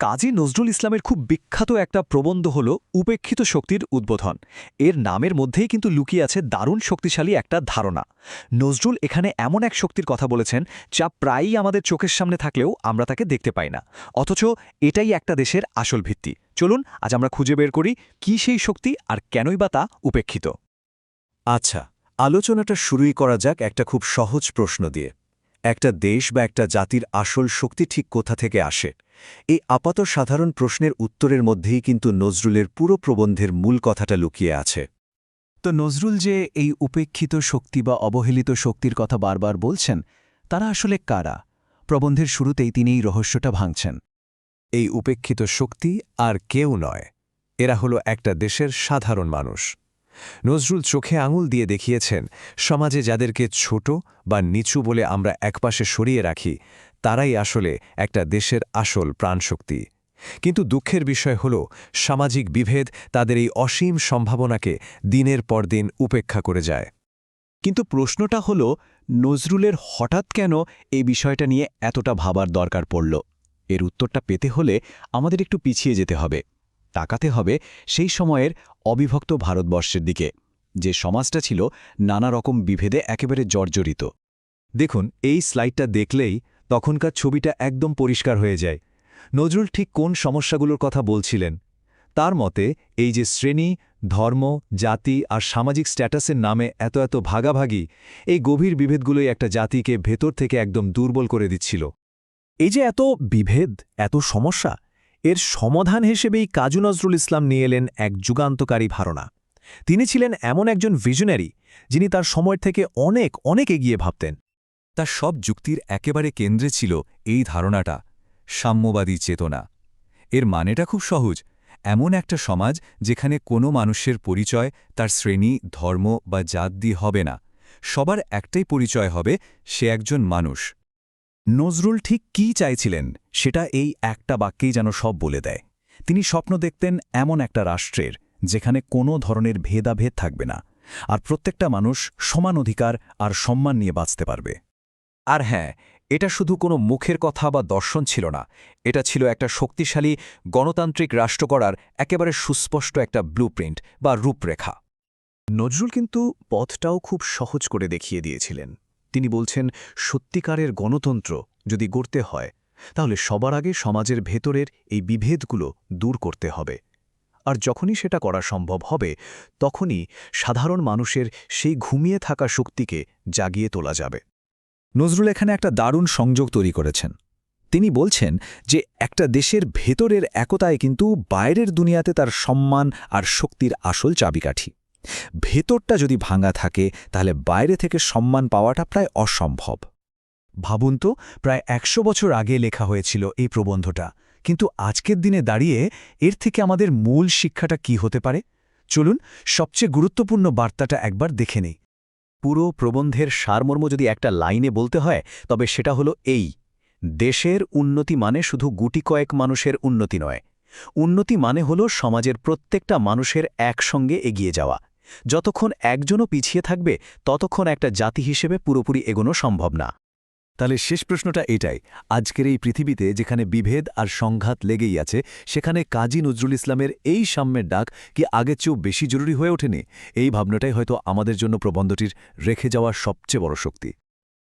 কাজী নজরুল ইসলামের খুব বিখ্যাত একটা প্রবন্ধ হল উপেক্ষিত শক্তির উদ্বোধন। এর নামের মধ্যেই কিন্তু লুকিয়ে আছে দারুণ শক্তিশালী একটা ধারণা। নজরুল এখানে এমন এক শক্তির কথা বলেছেন যা প্রায়ই আমাদের চোখের সামনে থাকলেও আমরা তাকে দেখতে পাই না। অথচ এটাই একটা দেশের আসল ভিত্তি। চলুন, আজ আমরা খুঁজে বের করি কি সেই শক্তি আর কেনই বা তা উপেক্ষিত। আচ্ছা আলোচনাটা শুরুই করা যাক একটা খুব সহজ প্রশ্ন দিয়ে। একটা দেশ বা একটা জাতির আসল শক্তি ঠিক কোথা থেকে আসে? এই আপাত সাধারণ প্রশ্নের উত্তরের মধ্যেই কিন্তু নজরুলের পুরো প্রবন্ধের মূল কথাটা লুকিয়ে আছে। তো নজরুল যে এই উপেক্ষিত শক্তি বা অবহেলিত শক্তির কথা বারবার বলছেন, তারা আসলে কারা? প্রবন্ধের শুরুতেই তিনি এই রহস্যটা ভাঙছেন। এই উপেক্ষিত শক্তি আর কেউ নয়। এরা হলো একটা দেশের সাধারণ মানুষ। নজরুল চোখে আঙুল দিয়ে দেখিয়েছেন, সমাজে যাদেরকে ছোট বা নিচু বলে আমরা একপাশে সরিয়ে রাখি, তারাই আসলে একটা দেশের আসল প্রাণশক্তি। কিন্তু দুঃখের বিষয় হল, সামাজিক বিভেদ তাদের এই অসীম সম্ভাবনাকে দিনের পর দিন উপেক্ষা করে যায়। কিন্তু প্রশ্নটা হল, নজরুলের হঠাৎ কেন এই বিষয়টা নিয়ে এতটা ভাবার দরকার পড়ল? এর উত্তরটা পেতে হলে আমাদের একটু পিছিয়ে যেতে হবে। তাকাতে হবে সেই সময়ের অবিভক্ত ভারতবর্ষের দিকে, যে সমাজটা ছিল নানা রকম বিভেদে একেবারে জর্জরিত। দেখুন, এই স্লাইডটা দেখলেই তখনকার ছবিটা একদম পরিষ্কার হয়ে যায়। নজরুল ঠিক কোন সমস্যাগুলোর কথা বলছিলেন? তার মতে, এই যে শ্রেণি, ধর্ম, জাতি আর সামাজিক স্ট্যাটাসের নামে এত এত ভাগাভাগি, এই গভীর বিভেদগুলোই একটা জাতিকে ভেতর থেকে একদম দুর্বল করে দিচ্ছিল। এই যে এত বিভেদ, এত সমস্যা এর সমাধান হিসেবেই কাজু নজরুল ইসলাম নিয়ে এলেন এক যুগান্তকারী ধারণা। তিনি ছিলেন এমন একজন ভিশনারি যিনি তার সময় থেকে অনেক অনেক এগিয়ে ভাবতেন। তার সব যুক্তির একেবারে কেন্দ্রে ছিল এই ধারণাটা, সাম্যবাদী চেতনা। এর মানেটা খুব সহজ, এমন একটা সমাজ যেখানে কোনো মানুষের পরিচয় তার শ্রেণি, ধর্ম বা জাত দিয়ে হবে না। সবার একটাই পরিচয় হবে সে একজন মানুষ। নজরুল ঠিক কী চাইছিলেন? সেটা এই একটা বাক্যেই যেন সব বলে দেয়। তিনি স্বপ্ন দেখতেন এমন একটা রাষ্ট্রের, যেখানে কোনো ধরনের ভেদাভেদ থাকবে না, আর প্রত্যেকটা মানুষ সমান অধিকার আর সম্মান নিয়ে বাঁচতে পারবে। আর হ্যাঁ এটা শুধু কোনো মুখের কথা বা দর্শন ছিল না, এটা ছিল একটা শক্তিশালী, গণতান্ত্রিক রাষ্ট্র করার একেবারে সুস্পষ্ট একটা ব্লুপ্রিন্ট বা রূপরেখা। নজরুল কিন্তু পথটাও খুব সহজ করে দেখিয়ে দিয়েছিলেন। তিনি বলছেন, সত্যিকারের গণতন্ত্র যদি গড়তে হয় তাহলে সবার আগে সমাজের ভেতরের এই বিভেদগুলো দূর করতে হবে। আর যখনই সেটা করা সম্ভব হবে, তখনই সাধারণ মানুষের সেই ঘুমিয়ে থাকা শক্তিকে জাগিয়ে তোলা যাবে। নজরুল এখানে একটা দারুণ সংযোগ তৈরি করেছেন। তিনি বলছেন যে, একটা দেশের ভেতরের একতায় কিন্তু বাইরের দুনিয়াতে তার সম্মান আর শক্তির আসল চাবিকাঠি। ভেতরটা যদি ভাঙা থাকে, তাহলে বাইরে থেকে সম্মান পাওয়াটা প্রায় অসম্ভব। ভাবুন তো, প্রায় একশো বছর আগে লেখা হয়েছিল এই প্রবন্ধটা। কিন্তু আজকের দিনে দাঁড়িয়ে এর থেকে আমাদের মূল শিক্ষাটা কি হতে পারে? চলুন, সবচেয়ে গুরুত্বপূর্ণ বার্তাটা একবার দেখে নেই। পুরো প্রবন্ধের সারমর্ম যদি একটা লাইনে বলতে হয়, তবে সেটা হলো এই। দেশের উন্নতি মানে শুধু গুটি কয়েক মানুষের উন্নতি নয়। উন্নতি মানে হলো সমাজের প্রত্যেকটা মানুষের একসঙ্গে এগিয়ে যাওয়া। যতক্ষণ একজনও পিছিয়ে থাকবে, ততক্ষণ একটা জাতি হিসেবে পুরোপুরি এগোনো সম্ভব না। তাহলে শেষ প্রশ্নটা এটাই। আজকের এই পৃথিবীতে যেখানে বিভেদ আর সংঘাত লেগেই আছে, সেখানে কাজী নজরুল ইসলামের এই সাম্যের ডাক কি আগের চেয়েও বেশি জরুরি হয়ে ওঠেনি? এই ভাবনাটাই হয়তো আমাদের জন্য প্রবন্ধটির রেখে যাওয়ার সবচেয়ে বড় শক্তি।